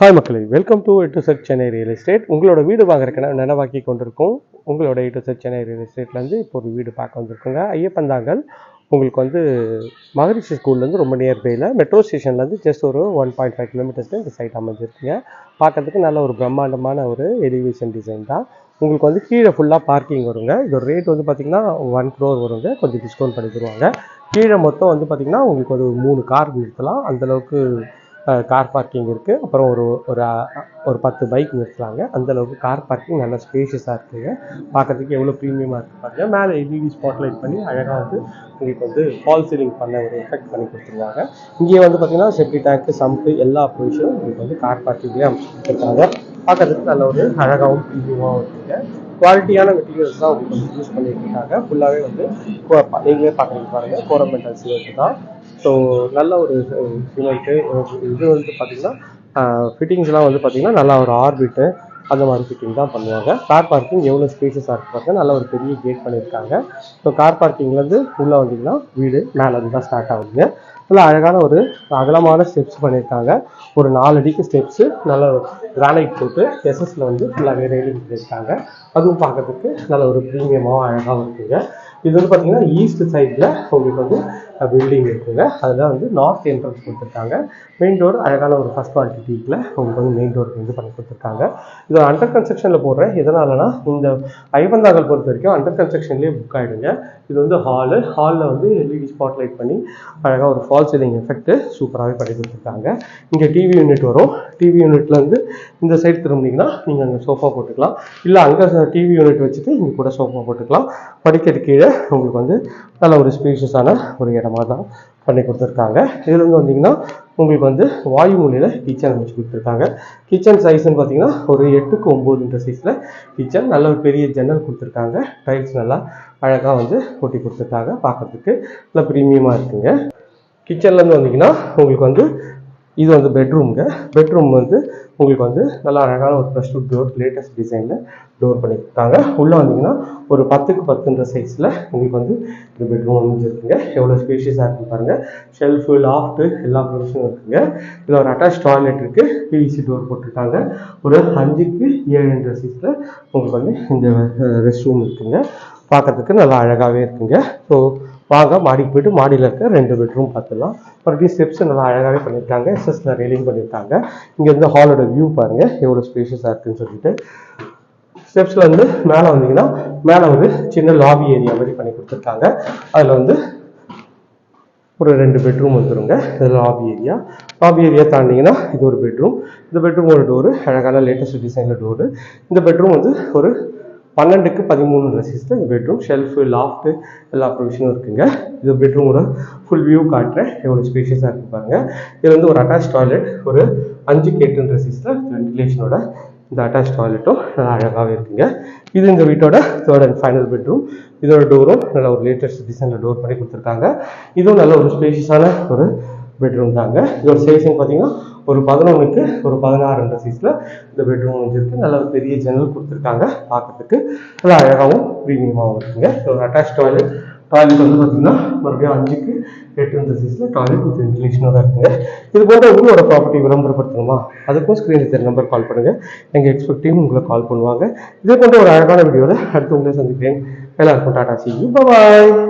Hi மக்களே. Welcome to டு செட் சென்னை ரியல் எஸ்டேட் உங்களோட வீடு வாங்குறதுக்கு நினைவாக்கி கொண்டிருக்கோம். உங்களோட டு செட் சென்னை ரியல் எஸ்டேட்லேருந்து இப்போ ஒரு வீடு பார்க்க வந்திருக்குங்க. ஐயப்பந்தாங்கல் உங்களுக்கு வந்து மகரிஷி ஸ்கூல்லேருந்து ரொம்ப நியர்பையில் மெட்ரோ ஸ்டேஷன்லேருந்து ஜஸ்ட் ஒரு ஒன் பாயிண்ட் ஃபைவ் கிலோமீட்டர்ஸில் இந்த சைட் அமைஞ்சிருக்குங்க. பார்க்கறதுக்கு நல்ல ஒரு பிரம்மாண்டமான ஒரு எலிவேஷன் டிசைன் தான். உங்களுக்கு வந்து கீழே ஃபுல்லாக பார்க்கிங் வருங்க. இதோட ரேட் வந்து பார்த்திங்கன்னா ஒன் க்ரோர் வருங்க. கொஞ்சம் டிஸ்கவுண்ட் பண்ணி தருவாங்க. கீழே மொத்தம் வந்து பார்த்திங்கன்னா உங்களுக்கு ஒரு மூணு கார் நிறுத்தலாம் அந்தளவுக்கு கார் பார்க்கிங் இருக்குது அப்புறம் ஒரு ஒரு ஒரு பத்து பைக் நிறுத்துறாங்க. அந்தளவுக்கு கார் பார்க்கிங் நல்ல ஸ்பேஷியஸாக இருக்குங்க. பார்க்கறதுக்கு எவ்வளோ ப்ரீமியமாக இருக்குது பாருங்க. மேலே எல்இடி ஸ்பாட்லைட் பண்ணி அழகாக வந்து உங்களுக்கு வந்து ஃபால் சீலிங் பண்ண ஒரு எஃபெக்ட் பண்ணி கொடுத்துருவாங்க இங்கேயே வந்து பார்த்தீங்கன்னா செப்டி டேங்க்கு சம்ப்பு எல்லா ப்ரொவிஷனும் உங்களுக்கு வந்து கார் பார்க்கிங்லேயே அமைச்சு கொடுத்துருக்காங்க பார்க்கறதுக்கு நல்ல ஒரு அழகாகவும் ப்ரீமியமாகவும் இருக்குங்க. குவாலிட்டியான மெட்டீரியல்ஸ் தான் உங்களுக்கு யூஸ் பண்ணிட்டு இருக்காங்க ஃபுல்லாகவே வந்து நீங்களே பார்க்குறீங்க பாருங்கள் கோரமெண்டல் சிமெண்ட் தான். ஸோ நல்ல ஒரு சிமெண்ட்டு இது வந்து பார்த்தீங்கன்னா ஃபிட்டிங்ஸ்லாம் வந்து பார்த்தீங்கன்னா நல்லா ஒரு ஆர்பிட்டு அந்த மாதிரி ஃபிட்டிங் தான் பண்ணுவாங்க. கார் பார்க்கிங் எவ்வளோ ஸ்பேசஸாக இருக்குது பாருங்க. நல்ல ஒரு பெரிய கேட் பண்ணியிருக்காங்க. ஸோ கார் பார்க்கிங்லேருந்து உள்ளே வந்தீங்கன்னா வீடு மேலே தான் ஸ்டார்ட் ஆகுதுங்க. நல்லா அழகான ஒரு அகலமான ஸ்டெப்ஸ் பண்ணியிருக்காங்க ஒரு நாலு அடிக்கு ஸ்டெப்ஸு நல்ல கிரானைட் போட்டு எஸ்எஸ்ல வந்து ஃபுல்லாகவே ரெயிலிங் பண்ணியிருக்காங்க அதுவும் பார்க்கறதுக்கு நல்ல ஒரு ப்ரீமியமாகவும் அழகாகவும் இருக்குங்க. இது வந்து பார்த்தீங்கன்னா ஈஸ்ட் சைடில் உங்களுக்கு வந்து பில்டிங் இருக்குங்க. அதில் வந்து நார்த் என்ட்ரன்ஸ் கொடுத்துருக்காங்க. மெயின் டோர் அழகான ஒரு ஃபஸ்ட் குவாலிட்டி டீக்கில் உங்களுக்கு வந்து மெயின் டோருக்கு வந்து பண்ணி கொடுத்துருக்காங்க. இது அண்டர் கன்ஸ்ட்ரக்ஷனில் போடுறேன். எதனாலனா இந்த ஐபந்தாக்கள் பொறுத்த வரைக்கும் அண்டர் கன்ஸ்ட்ரக்ஷன்லேயே புக் ஆகிடுங்க இது வந்து ஹாலு ஹாலில் வந்து எல்இடி ஸ்பாட் லைட் பண்ணி அழகாக ஒரு ஃபால் சீலிங் எஃபெக்ட் சூப்பராகவே பண்ணி கொடுத்துருக்காங்க. இங்கே டிவி யூனிட் வரும். டிவி யூனிட்லேருந்து இந்த சைடு திரும்பினீங்கன்னா நீங்கள் அங்கே சோஃபா போட்டுக்கலாம். இல்லை அங்கே டிவி யூனிட் வச்சுட்டு இங்கே கூட சோஃபா போட்டுக்கலாம். படிக்கிறது கீழே உங்களுக்கு வந்து நல்ல ஒரு ஸ்பீஷியஸான ஒரு இடமா தான் பண்ணி கொடுத்துருக்காங்க. இதுலேருந்து வந்தீங்கன்னா உங்களுக்கு வந்து வாயு மொழியில் கிச்சன் அமைச்சு கொடுத்துருக்காங்க. கிச்சன் சைஸ்ன்னு பார்த்தீங்கன்னா ஒரு எட்டுக்கு ஒம்போதுன்ற சைஸில் கிச்சன் நல்ல ஒரு பெரிய ஜன்னல் கொடுத்துருக்காங்க. டைல்ஸ் நல்லா அழகாக வந்து ஒட்டி கொடுத்துருக்காங்க. பார்க்கறதுக்கு நல்லா ப்ரீமியமாக இருக்குங்க. கிச்சன்லேருந்து வந்தீங்கன்னா உங்களுக்கு வந்து இது வந்து பெட்ரூம்ங்க பெட்ரூம் வந்து உங்களுக்கு வந்து நல்லா அழகான ஒரு ப்ளஸ் டூ டோர் லேட்டஸ்ட் டிசைனில் டோர் பண்ணியிருக்காங்க. உள்ளே வந்தீங்கன்னா ஒரு பத்துக்கு பத்துன்ற சைஸில் உங்களுக்கு வந்து இந்த பெட்ரூம் அமைஞ்சிருக்குங்க. எவ்வளோ ஸ்பேஷியஸாக இருக்கும் பாருங்கள் ஷெல்ஃபு லாஃப்ட்டு எல்லா ப்ரொவிஷனும் இருக்குங்க. இதில் ஒரு அட்டாச் டாய்லெட் இருக்குது பிவிசி டோர் போட்டிருக்காங்க. ஒரு அஞ்சுக்கு ஏழுன்ற சைஸில் உங்களுக்கு வந்து இந்த ரெஸ்ட் ரூம் இருக்குங்க. பார்க்கறதுக்கு நல்லா அழகாகவே இருக்குங்க. ஸோ வாங்க மாடிக்கு போயிட்டு மாடியில் இருக்க ரெண்டு பெட்ரூம் பார்த்துலாம் மறுபடியும் ஸ்டெப்ஸ் நல்லா அழகாகவே பண்ணியிருக்காங்க. எஸ்எஸ்ல ரெயிலிங் பண்ணியிருக்காங்க. இங்கே வந்து ஹாலோட வியூ பாருங்க. எவ்வளோ ஸ்பேஷியஸாக இருக்குன்னு சொல்லிட்டு. ஸ்டெப்ஸில் வந்து மேலே வந்தீங்கன்னா மேலே ஒரு சின்ன லாபி ஏரியா மாதிரி பண்ணி கொடுத்துருக்காங்க. அதில் வந்து ஒரு ரெண்டு பெட்ரூம் வந்துருங்க. இது லாபி ஏரியா லாபி ஏரியா தாண்டிங்கன்னா இது ஒரு பெட்ரூம் இந்த பெட்ரூம் ஒரு டோரு அழகான லேட்டஸ்ட் டிசைனில் டோரு இந்த பெட்ரூம் வந்து ஒரு பன்னெண்டுக்கு பதிமூணு ரசிஸில் இந்த பெட்ரூம் ஷெல்ஃபு லாஃப்ட்டு எல்லா ப்ரொவிஷனும் இருக்குங்க. இது பெட்ரூமோட ஃபுல் வியூ காட்டுறேன். எவ்வளோ ஸ்பேஷியஸாக இருக்கு பாருங்க. இது வந்து ஒரு அட்டாச் டாய்லெட் ஒரு அஞ்சு கேட்டுன்ற ரசிஸில் வென்டிலேஷனோட இந்த அட்டாச் டாய்லெட்டும் நல்லா அழகாகவே இருக்குங்க. இது இந்த வீட்டோட தேர்ட் அண்ட் ஃபைனல் பெட்ரூம் இதோட டோரும் நல்ல ஒரு லேட்டஸ்ட் டிசைனில் டோர் பண்ணி கொடுத்துருக்காங்க. இதுவும் நல்ல ஒரு ஸ்பேஷியஸான ஒரு பெட்ரூம் தாங்க. இதோட சைஸிங் பார்த்தீங்கன்னா ஒரு பதினொன்றுக்கு ஒரு பதினாறுன்ற சைஸில் இந்த பெட்ரூம் வந்துருக்கு நல்ல ஒரு பெரிய ஜன்னல் கொடுத்துருக்காங்க பார்க்கறதுக்கு நல்லா அழகாகவும் ப்ரீமியமாகவும் இருக்குங்க. ஒரு அட்டாச் டாய்லெட் டாய்லெட் வந்து பார்த்தீங்கன்னா மறுபடியும் அஞ்சுக்கு எட்டுன்ற சைஸில் டாய்லெட் வித் வென்டிலேஷனோட இருக்குங்க. இது போன்ற உங்களோட ப்ராப்பர்ட்டி விளம்பரப்படுத்தணுமா? அதுக்கும் ஸ்க்ரீனில் தெரிய நம்பர் கால் பண்ணுங்கள் எங்கள் எக்ஸ்பர்ட் டீம் உங்களை கால் பண்ணுவாங்க. இதே போன்ற ஒரு அழகான வீடியோவில் அடுத்து உங்களை சந்திக்கிறேன். எல்லாருக்கும் டாடா சி பாய்